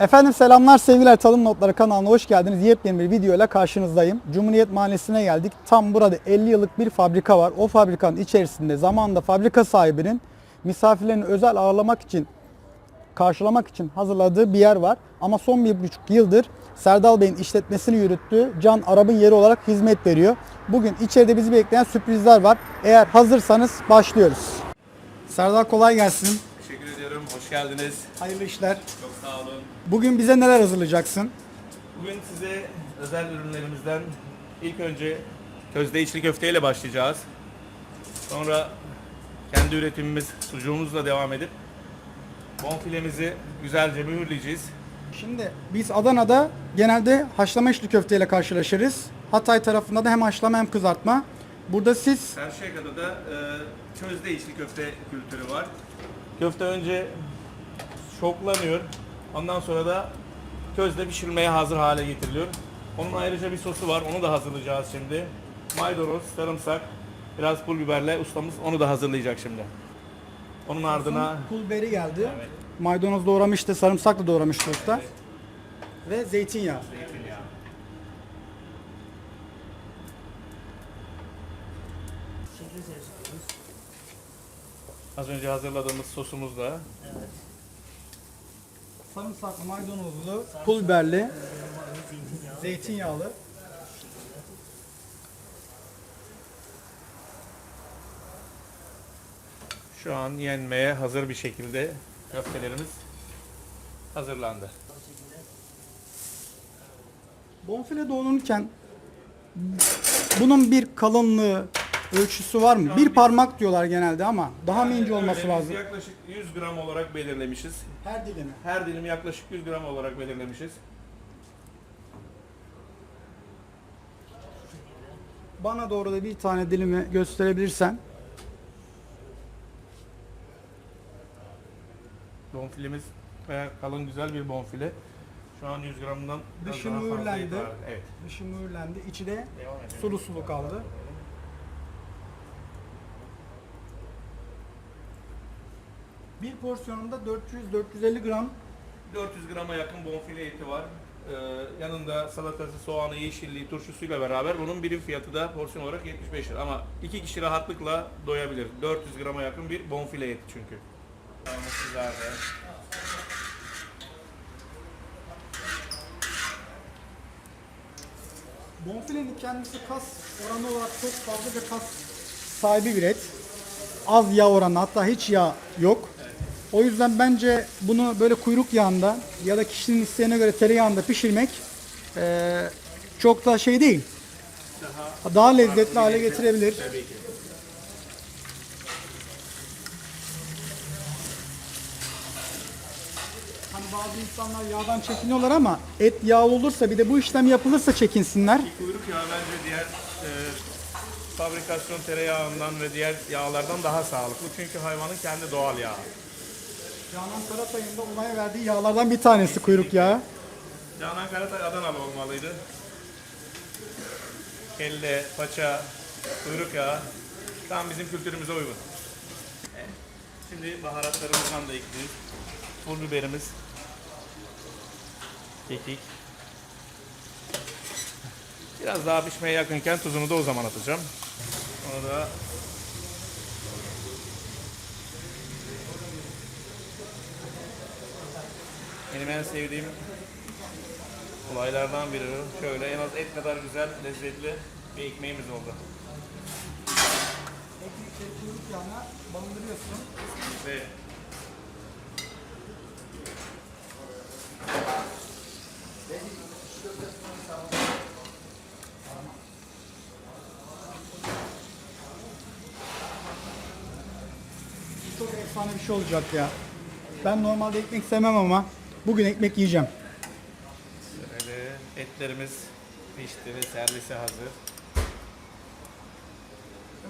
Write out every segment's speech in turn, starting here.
Efendim selamlar sevgiler Tadım Notları kanalına hoş geldiniz. Yepyeni bir video ile karşınızdayım. Cumhuriyet Mahallesi'ne geldik. Tam burada 50 yıllık bir fabrika var. O fabrikanın içerisinde zamanında fabrika sahibinin misafirlerini özel ağırlamak için karşılamak için hazırladığı bir yer var. Ama son bir buçuk yıldır Serdal Bey'in işletmesini yürüttüğü Can Arab'ın yeri olarak hizmet veriyor. Bugün içeride bizi bekleyen sürprizler var. Eğer hazırsanız başlıyoruz. Serdal kolay gelsin. Hoş geldiniz. Hayırlı işler. Çok sağ olun. Bugün bize neler hazırlayacaksın? Bugün size özel ürünlerimizden ilk önce közde içli köfteyle başlayacağız. Sonra kendi üretimimiz sucuğumuzla devam edip bonfilemizi güzelce mühürleyeceğiz. Şimdi biz Adana'da genelde haşlama içli köfteyle karşılaşırız. Hatay tarafında da hem haşlama hem kızartma. Burada siz Karşıyaka'da da e, közde içli köfte kültürü var. Köfte önce şoklanıyor. Ondan sonra da közde pişirmeye hazır hale getiriliyor. Onun ayrıca bir sosu var. Onu da hazırlayacağız şimdi. Maydanoz, sarımsak, biraz pul biberle ustamız onu da hazırlayacak şimdi. Onun ardına pul biberi geldi. Evet. Maydanoz doğramıştı, sarımsak da doğramıştı usta. Ve zeytinyağı. zeytinyağı. Az önce hazırladığımız sosumuz da Sarımsaklı, maydanozlu, pul biberli, zeytinyağlı. Şu an yenmeye hazır bir şekilde köftelerimiz hazırlandı. Bonfile doğranırken bunun bir kalınlığı, ölçüsü var mı? Bir parmak diyorlar genelde ama daha mı ince olması lazım? Yaklaşık 100 gram olarak belirlemişiz. Her dilimi. Her dilimi yaklaşık 100 gram olarak belirlemişiz. Bana doğru da bir tane dilimi gösterebilirsen. Bonfilemiz bayağı kalın güzel bir bonfile. Şu an 100 gramdan biraz Dışı daha fazla mühürlendi. Evet. Dışı mühürlendi, içi de Devam edelim. sulu sulu kaldı. Bir porsiyonunda 400-450 gram 400 grama yakın bonfile eti var. Ee, yanında salatası, soğanı, yeşilliği, turşusuyla beraber bunun birim fiyatı da porsiyon olarak 75 lira. Ama iki kişi rahatlıkla doyabilir. 400 grama yakın bir bonfile eti çünkü. Güzel. Bonfilenin kendisi kas oranı olarak çok fazla ve kas sahibi bir et. Az yağ oranı hatta hiç yağ yok. O yüzden bence bunu böyle kuyruk yağında ya da kişinin isteğine göre tereyağında pişirmek eee, çok da şey değil. Daha lezzetli hale getirebilir. Hani bazı insanlar yağdan çekiniyorlar ama et yağlı olursa bir de bu işlem yapılırsa çekinsinler. Kuyruk yağı bence diğer e, fabrikasyon tereyağından ve diğer yağlardan daha sağlıklı. Çünkü hayvanın kendi doğal yağı. Canan Karatay'ın da olaya verdiği yağlardan bir tanesi kuyruk yağı. Canan Karatay Adanalı olmalıydı. Kelle, paça, kuyruk yağı tam bizim kültürümüze uygun. Şimdi baharatlarımızdan da ekliyoruz. Pul biberimiz, kekik. Biraz daha pişmeye yakınken tuzunu da o zaman atacağım. Onu da benim en sevdiğim olaylardan biri. Şöyle en az et kadar güzel, lezzetli bir ekmeğimiz oldu. Ekmek kuyruk yağına bandırıyorsun. Ve Çok efsane bir şey olacak ya. Ben normalde ekmek sevmem ama bugün ekmek yiyeceğim. şöyle etlerimiz pişti ve servise hazır.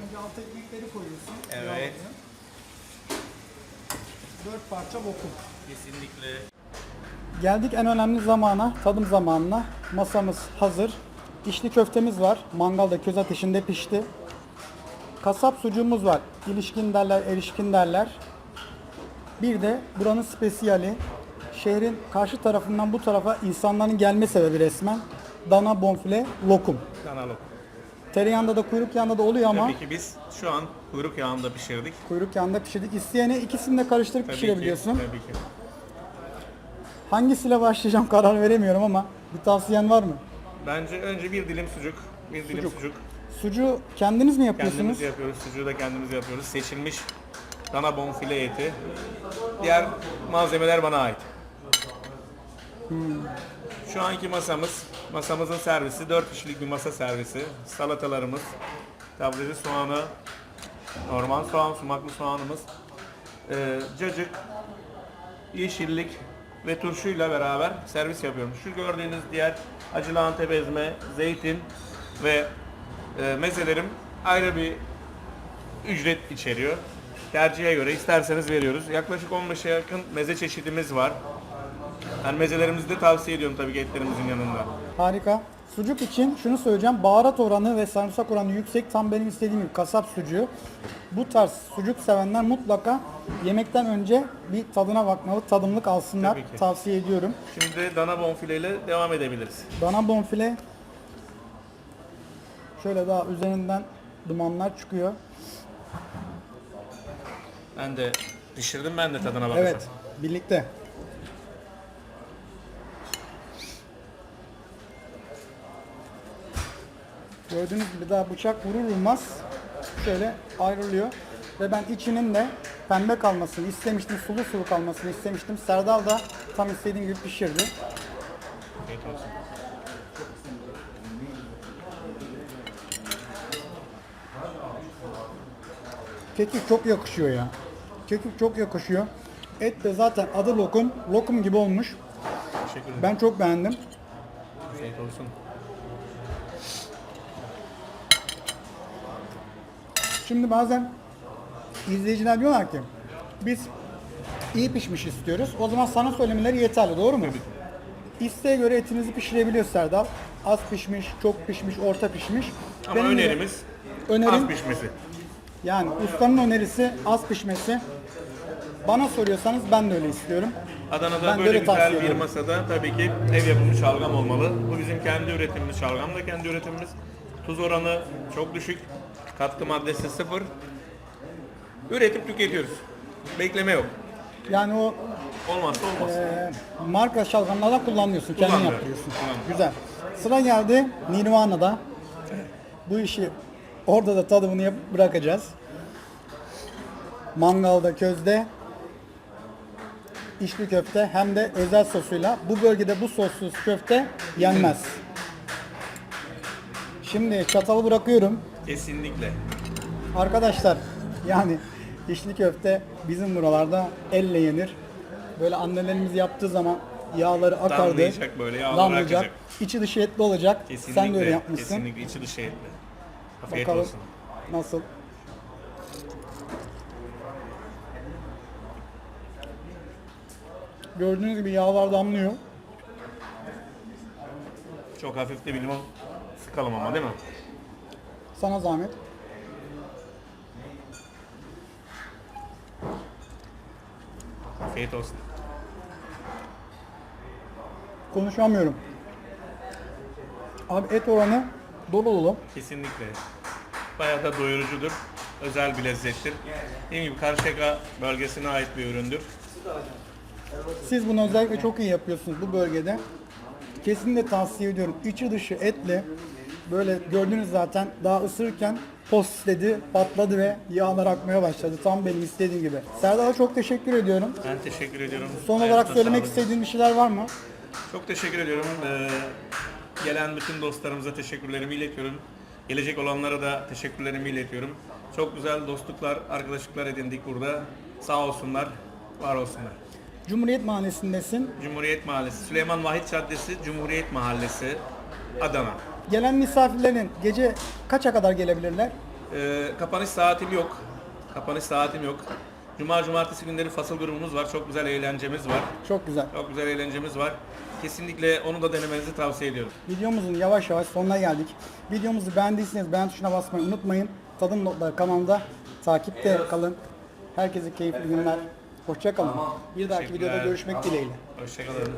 Önce alt ekmekleri koyuyorsun. Evet. Dört parça lokum. Kesinlikle Geldik en önemli zamana, tadım zamanına. Masamız hazır. İçli köftemiz var. Mangalda köz ateşinde pişti. Kasap sucuğumuz var. İlişkin derler, erişkin derler. Bir de buranın spesiyali şehrin karşı tarafından bu tarafa insanların gelme sebebi resmen dana bonfile lokum. Kanalım. Tereyağında da kuyruk yağında da oluyor ama Tabii ki biz şu an kuyruk yağında pişirdik. kuyruk yağında pişirdik. İsteyene ikisini de karıştırıp Tabii pişirebiliyorsun. ki. Tabii ki. Hangisiyle başlayacağım karar veremiyorum ama bir tavsiyen var mı? Bence önce bir dilim sucuk. Bir dilim Sucuk. sucuk. Sucuğu kendiniz mi yapıyorsunuz? Kendimiz yapıyoruz. Sucuğu da kendimiz yapıyoruz. Seçilmiş dana bonfile eti. Diğer malzemeler bana ait. Şu anki masamız, masamızın servisi 4 kişilik bir masa servisi. Salatalarımız, tablacı soğanı, normal soğan, sumaklı soğanımız, e, cacık, yeşillik ve turşuyla beraber servis yapıyorum. Şu gördüğünüz diğer acılı antep ezme, zeytin ve e, mezelerim ayrı bir ücret içeriyor. Tercihe göre isterseniz veriyoruz. Yaklaşık 15'e yakın meze çeşidimiz var. Yani mezelerimizi de tavsiye ediyorum tabii ki etlerimizin yanında. Harika. Sucuk için şunu söyleyeceğim. Baharat oranı ve sarımsak oranı yüksek. Tam benim istediğim gibi kasap sucuğu. Bu tarz sucuk sevenler mutlaka yemekten önce bir tadına bakmalı. Tadımlık alsınlar. Tabii ki. Tavsiye ediyorum. Şimdi dana bonfileyle devam edebiliriz. Dana bonfile şöyle daha üzerinden dumanlar çıkıyor. Ben de pişirdim ben de tadına bakacağım. Evet, birlikte. Gördüğünüz gibi daha bıçak vurur vurmaz şöyle ayrılıyor. Ve ben içinin de pembe kalmasını istemiştim, sulu sulu kalmasını istemiştim. Serdal da tam istediğim gibi pişirdi. Afiyet olsun. Kekik çok yakışıyor ya. Kekik çok yakışıyor. Et de zaten adı lokum. Lokum gibi olmuş. Teşekkür ederim. Ben çok beğendim. Afiyet olsun. Şimdi bazen izleyiciler diyorlar ki biz iyi pişmiş istiyoruz. O zaman sana söylemeleri yeterli doğru mu? İsteğe göre etinizi pişirebiliyor Serdal. Az pişmiş, çok pişmiş, orta pişmiş. Ama Benim de önerimiz önerim az pişmesi. yani ustanın önerisi az pişmesi. Bana soruyorsanız ben de öyle istiyorum. Adana'da Ben böyle güzel bir masada tabii ki ev yapımı şalgam olmalı. Bu bizim kendi üretimimiz, şalgam da kendi üretimimiz. Tuz oranı çok düşük, katkı maddesi sıfır. Üretip tüketiyoruz. Bekleme yok. Yani o Olmazsa olmaz. e, marka şalgamlardan kullanmıyorsun, kendin Kullanmıyorum, yaptırıyorsun. kullanmıyorum. Güzel. Sıra geldi Nirvana'da. Bu işi orada da tadımını yapıp bırakacağız. Mangalda, közde içli köfte hem de özel sosuyla. Bu bölgede bu sossuz köfte yenmez. Şimdi çatalı bırakıyorum. Kesinlikle. Arkadaşlar yani içli köfte bizim buralarda elle yenir. Böyle annelerimiz yaptığı zaman yağları akardı. Damlayacak böyle, yağları damlayacak. akacak. İçi dışı etli olacak. Kesinlikle. Sen de öyle yapmışsın. Kesinlikle içi dışı etli. Afiyet Bakalım olsun. nasıl? Gördüğünüz gibi yağlar damlıyor. Çok hafif de bir limon sıkalım ama değil mi? Sana zahmet. Afiyet olsun. Konuşamıyorum. Abi et oranı dolu dolu. Kesinlikle. Bayağı da doyurucudur. Özel bir lezzettir. Dediğim gibi Karşıyaka bölgesine ait bir üründür. Siz bunu özellikle çok iyi yapıyorsunuz bu bölgede. Kesinlikle tavsiye ediyorum. İçi dışı etli. Böyle gördünüz zaten daha ısırırken post dedi, patladı ve yağlar akmaya başladı. Tam benim istediğim gibi. Serdar'a çok teşekkür ediyorum. Ben teşekkür ediyorum. Son olarak Ayakta söylemek sağlık. istediğin bir şeyler var mı? Çok teşekkür ediyorum. Ee, gelen bütün dostlarımıza teşekkürlerimi iletiyorum. Gelecek olanlara da teşekkürlerimi iletiyorum. Çok güzel dostluklar, arkadaşlıklar edindik burada. Sağ olsunlar, var olsunlar. Cumhuriyet Mahallesi'ndesin. Cumhuriyet Mahallesi, Süleyman Vahit Caddesi, Cumhuriyet Mahallesi, Adana. Gelen misafirlerin gece kaça kadar gelebilirler? Ee, kapanış saatim yok. Kapanış saatim yok. Cuma, cumartesi günleri fasıl grubumuz var. Çok güzel eğlencemiz var. Çok güzel. Çok güzel eğlencemiz var. Kesinlikle onu da denemenizi tavsiye ediyorum. Videomuzun yavaş yavaş sonuna geldik. Videomuzu beğendiyseniz beğen tuşuna basmayı unutmayın. Tadım Notları kanalında takipte kalın. Herkese keyifli günler. Hoşçakalın. Bir dahaki videoda görüşmek dileğiyle. Hoşçakalın.